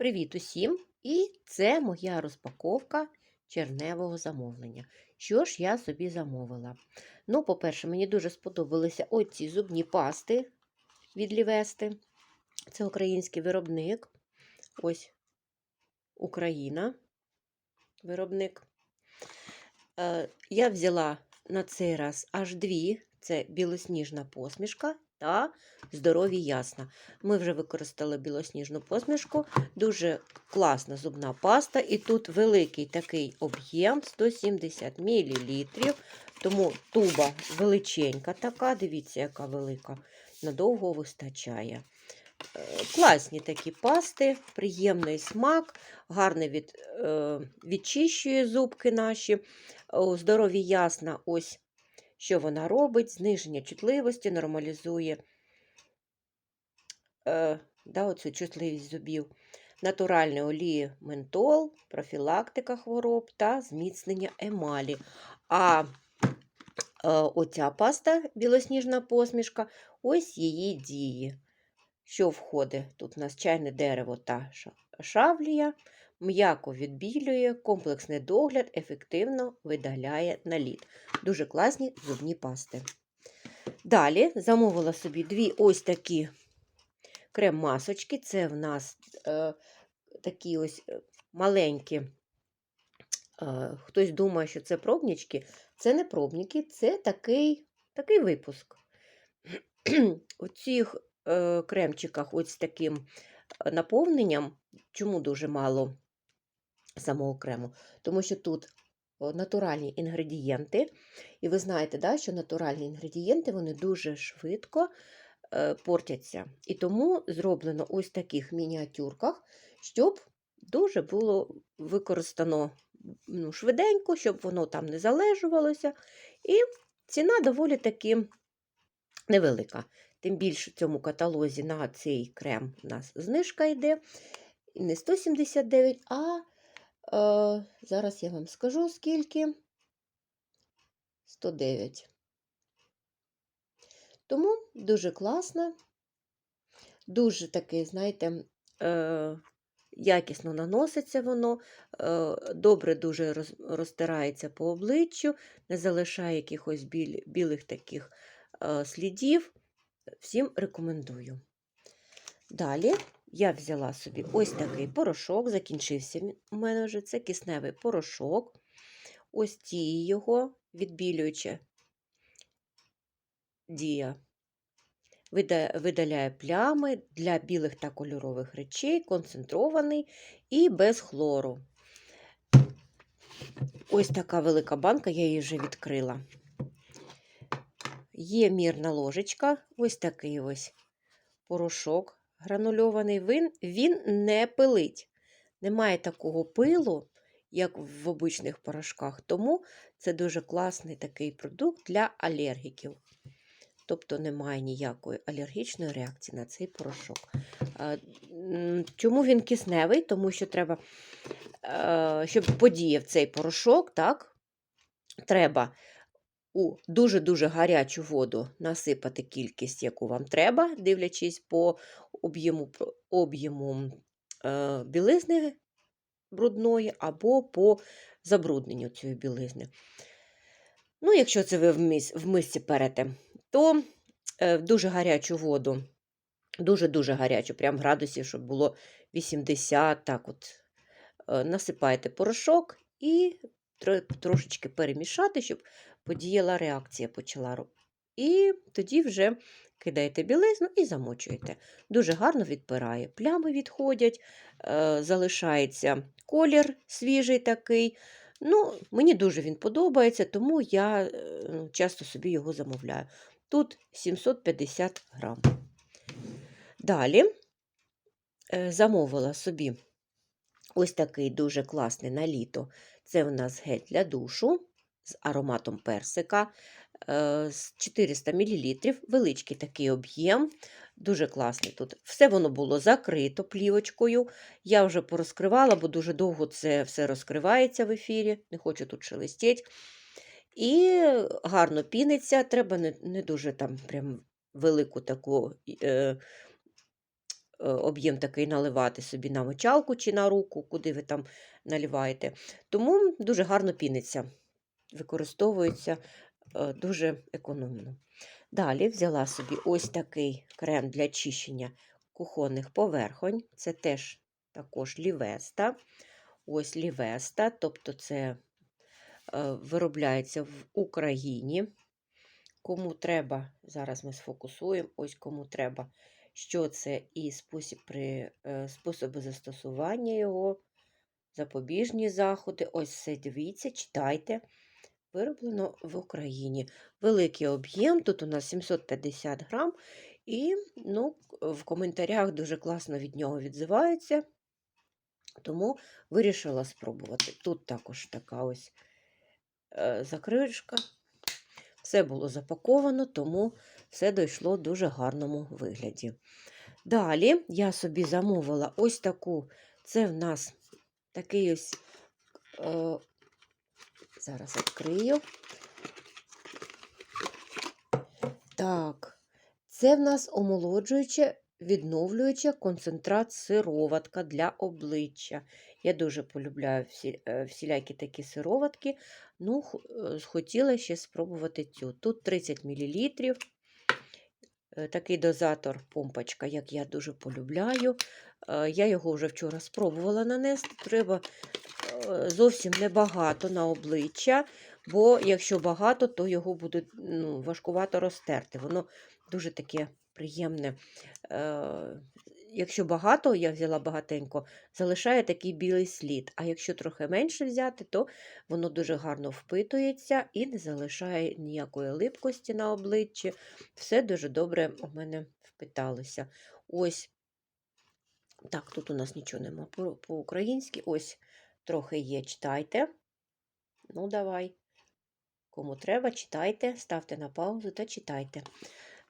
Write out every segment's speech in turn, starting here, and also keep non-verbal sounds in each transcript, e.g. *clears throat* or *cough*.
Привіт усім! І це моя розпаковка черневого замовлення. Що ж я собі замовила? Ну, по-перше, мені дуже сподобалися оці зубні пасти від Лівести. Це український виробник. Ось Україна. Виробник. Е, я взяла на цей раз аж дві: це білосніжна посмішка та здорові ясна. Ми вже використали білосніжну посмішку, дуже класна зубна паста, і тут великий такий об'єм 170 мл. Тому туба величенька така, дивіться, яка велика, надовго вистачає. Е, Класні такі пасти, приємний смак, гарно від, е, відчищує зубки наші. Здорові ясна, ось що вона робить, зниження чутливості, нормалізує е, да, оцю чутливість зубів, натуральні олії ментол, профілактика хвороб та зміцнення емалі. А е, оця паста, білосніжна посмішка, ось її дії. Що входить? Тут у нас чайне дерево та шавлія, м'яко відбілює, комплексний догляд, ефективно видаляє наліт. Дуже класні зубні пасти. Далі замовила собі дві ось такі крем-масочки. Це в нас е, такі ось е, маленькі. Е, хтось думає, що це пробнички. Це не пробники, це такий такий випуск. *clears throat* У цих е, кремчиках ось таким наповненням, чому дуже мало самого крему? Тому що тут натуральні інгредієнти. І ви знаєте, да, що натуральні інгредієнти вони дуже швидко е, портяться. І тому зроблено ось в таких мініатюрках, щоб дуже було використано ну, швиденько, щоб воно там не залежувалося. І ціна доволі таки невелика. Тим більше в цьому каталозі на цей крем у нас знижка йде. Не 179, а Зараз я вам скажу скільки. 109. Тому дуже класно, дуже такий, знаєте, е, якісно наноситься воно, е, добре дуже роз, розтирається по обличчю, не залишає якихось білих таких е, слідів. Всім рекомендую. Далі я взяла собі ось такий порошок, закінчився у мене вже це кисневий порошок. Ось ті його відбілююча дія. Видаляє плями для білих та кольорових речей, концентрований і без хлору. Ось така велика банка, я її вже відкрила. Є мірна ложечка, ось такий ось порошок гранульований він, він не пилить. Немає такого пилу, як в обичних порошках, тому це дуже класний такий продукт для алергіків. Тобто немає ніякої алергічної реакції на цей порошок. Чому він кисневий? Тому що треба, щоб подіяв цей порошок, так, треба у дуже-дуже гарячу воду насипати кількість, яку вам треба, дивлячись по об'єму об'єму е, білизни брудної або по забрудненню цієї білизни. Ну, Якщо це ви в, мис, в мисці перете, то е, в дуже гарячу воду, дуже-дуже гарячу, прям градусів, щоб було 80, так от, е, насипаєте порошок і трошечки перемішати, щоб подіяла реакція почала. І тоді вже кидаєте білизну і замочуєте. Дуже гарно відпирає. Плями відходять, е, залишається колір свіжий такий. Ну, Мені дуже він подобається, тому я е, часто собі його замовляю. Тут 750 грам. Далі е, замовила собі ось такий дуже класний на літо. Це у нас гель для душу з ароматом персика. 400 мл, величкий такий об'єм, дуже класний тут. Все воно було закрито плівочкою. Я вже порозкривала, бо дуже довго це все розкривається в ефірі, не хочу тут шелестіть. І гарно піниться, треба не не дуже там прям велику таку е, е, об'єм такий наливати собі на мочалку чи на руку, куди ви там наливаєте. Тому дуже гарно піниться, використовується е, дуже економно. Далі взяла собі ось такий крем для чищення кухонних поверхонь. Це теж також лівеста. Ось лівеста, тобто це е, виробляється в Україні. Кому треба, зараз ми сфокусуємо, ось кому треба, що це і спосіб при, е, способи застосування його, запобіжні заходи. Ось це дивіться, читайте. Вироблено в Україні. Великий об'єм, тут у нас 750 грам, і ну, в коментарях дуже класно від нього відзиваються, тому вирішила спробувати. Тут також така ось е, закришка. Все було запаковано, тому все дійшло в дуже гарному вигляді. Далі я собі замовила ось таку, це в нас такий ось, е, зараз відкрию. Так, це в нас омолоджуюча, відновлююча концентрат сироватка для обличчя. Я дуже полюбляю всі, е, всілякі такі сироватки. Ну, е, хотіла ще спробувати цю. Тут 30 мл. Такий дозатор помпочка, як я дуже полюбляю. Е, Я його вже вчора спробувала нанести. Треба е, зовсім небагато на обличчя, бо якщо багато, то його буде ну, важкувато розтерти. Воно дуже таке приємне. Е, Якщо багато, я взяла багатенько, залишає такий білий слід. А якщо трохи менше взяти, то воно дуже гарно впитується і не залишає ніякої липкості на обличчі. Все дуже добре у мене впиталося. Ось так, тут у нас нічого нема по- по-українськи. Ось трохи є, читайте. Ну, давай. Кому треба, читайте, ставте на паузу та читайте.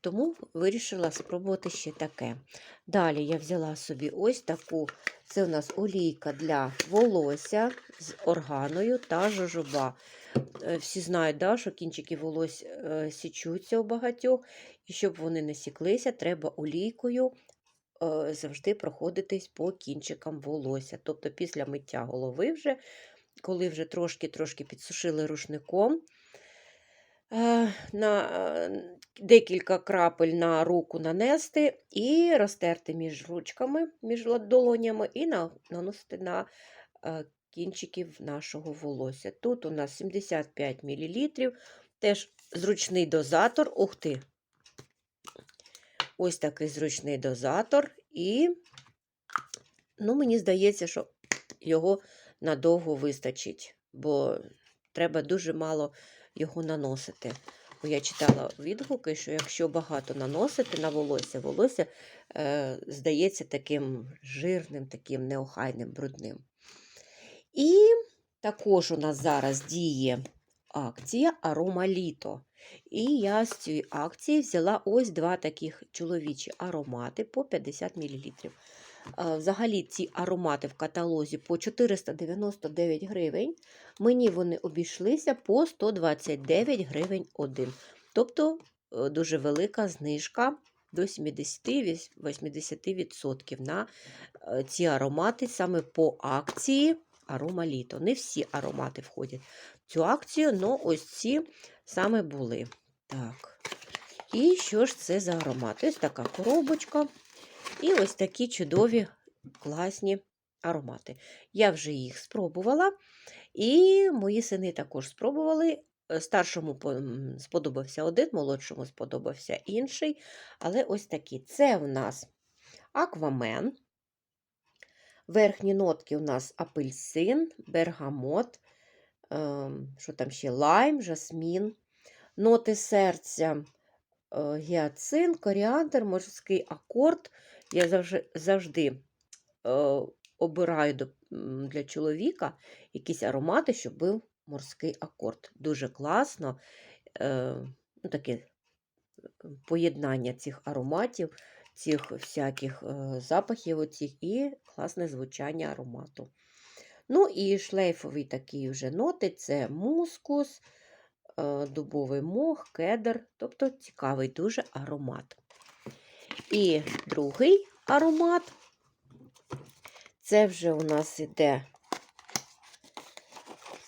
Тому вирішила спробувати ще таке. Далі я взяла собі ось таку, це у нас олійка для волосся з органою та жожоба. Е, Всі знають, да, що кінчики волосся е, січуться у багатьох, і щоб вони не сіклися, треба олійкою завжди проходитись по кінчикам волосся. Тобто після миття голови, вже, коли вже трошки-трошки підсушили рушником, е, на е, декілька крапель на руку нанести і розтерти між ручками, між долонями, і на, наносити на е, кінчиків нашого волосся. Тут у нас 75 мл, теж зручний дозатор. Ух ти! Ось такий зручний дозатор, і ну, мені здається, що його надовго вистачить, бо треба дуже мало його наносити. Бо я читала відгуки, що якщо багато наносити на волосся, волосся е, здається таким жирним, таким неохайним, брудним. І також у нас зараз діє акція Арома Літо. І я з цієї акції взяла ось два таких чоловічі аромати по 50 мл. Взагалі ці аромати в каталозі по 499 гривень. Мені вони обійшлися по 129 гривень один. Тобто е, дуже велика знижка до 70-80% на е, ці аромати саме по акції Арома Літо. Не всі аромати входять в цю акцію, але ось ці саме були. Так. І що ж це за аромат? Ось така коробочка. І ось такі чудові, класні аромати. Я вже їх спробувала, і мої сини також спробували. Старшому сподобався один, молодшому сподобався інший. Але ось такі. Це в нас аквамен. Верхні нотки у нас апельсин, бергамот, ем, що там ще лайм, жасмін, ноти серця, е, гіацин, коріандр, морський акорд. Я завжди, е, обираю для чоловіка якісь аромати, щоб був морський акорд. Дуже класно. Е, ну, таке поєднання цих ароматів, цих всяких запахів оцих і класне звучання аромату. Ну і шлейфові такі вже ноти це мускус, е, дубовий мох, кедр, тобто цікавий дуже аромат. І другий аромат. Це вже у нас іде,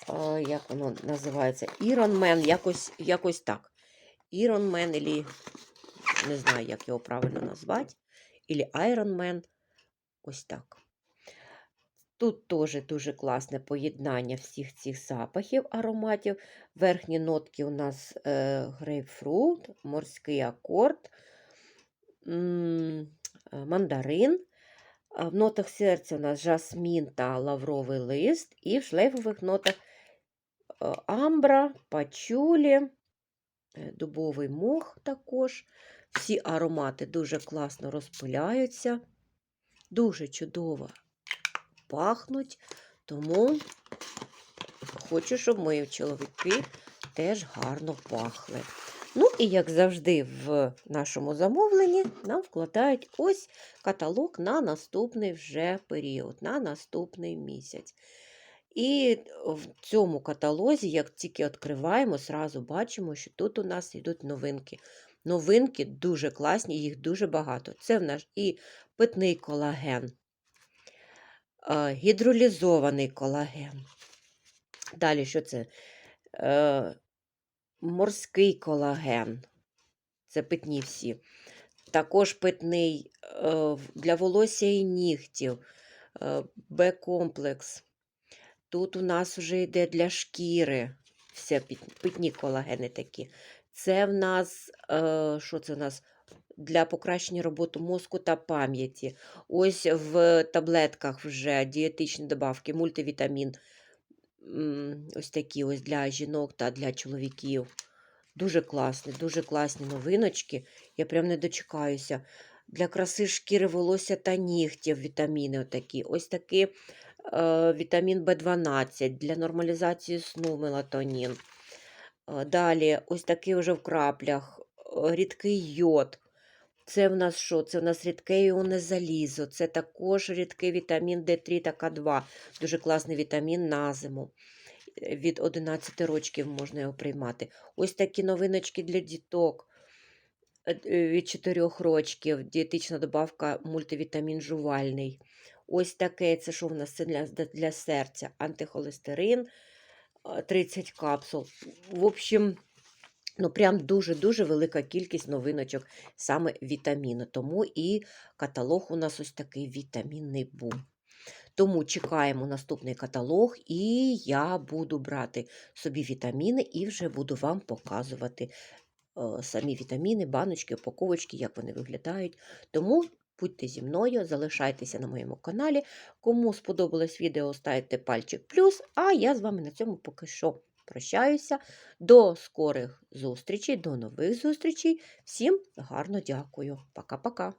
е, як воно називається? Man, якось, якось так. Ілі, не знаю, як його правильно назвати, ілі Iron Man. Ось так. Тут теж дуже класне поєднання всіх цих запахів, ароматів. Верхні нотки у нас е, грейпфрут, морський акорд, е, мандарин. В нотах серця у нас жасмін та лавровий лист, і в шлейфових нотах е, амбра, пачулі, е, дубовий мох також. Всі аромати дуже класно розпиляються, дуже чудово пахнуть, тому хочу, щоб мої чоловіки теж гарно пахли. Ну і як завжди, в нашому замовленні нам вкладають ось каталог на наступний вже період, на наступний місяць. І в цьому каталозі, як тільки відкриваємо, зразу бачимо, що тут у нас йдуть новинки. Новинки дуже класні, їх дуже багато. Це в нас і питний колаген, гідролізований колаген. Далі, що це? Е, Морський колаген. Це питні всі. Також питний е, для волосся і нігтів, е, Б-комплекс. Тут у нас вже йде для шкіри. Все питні колагени такі. Це в нас, е, що це в нас? Для покращення роботи мозку та пам'яті. Ось в таблетках вже дієтичні добавки, мультивітамін. Ось такі ось для жінок та для чоловіків. Дуже класні, дуже класні новиночки. Я прям не дочекаюся. Для краси шкіри, волосся та нігтів вітаміни отакі. Ось такий е, вітамін В12 для нормалізації сну мелатонін. Е, Далі, ось такий вже в краплях, е, рідкий йод. Це в нас що? Це в нас рідке іонне залізо, це також рідкий вітамін Д3 та К2. Дуже класний вітамін на зиму. Е, Від 11 років можна його приймати. Ось такі новиночки для діток. Від 4 років дієтична добавка мультивітамін жувальний. Ось таке, це що в нас це для, для серця, антихолестерин, 30 капсул. В общем, ну прям дуже-дуже велика кількість новиночок саме вітаміну. Тому і каталог у нас ось такий вітамінний бум. Тому чекаємо наступний каталог, і я буду брати собі вітаміни і вже буду вам показувати е, самі вітаміни, баночки, упаковочки, як вони виглядають. Тому будьте зі мною, залишайтеся на моєму каналі. Кому сподобалось відео, ставте пальчик плюс. А я з вами на цьому поки що прощаюся. До скорих зустрічей, до нових зустрічей. Всім гарно дякую. Пока-пока.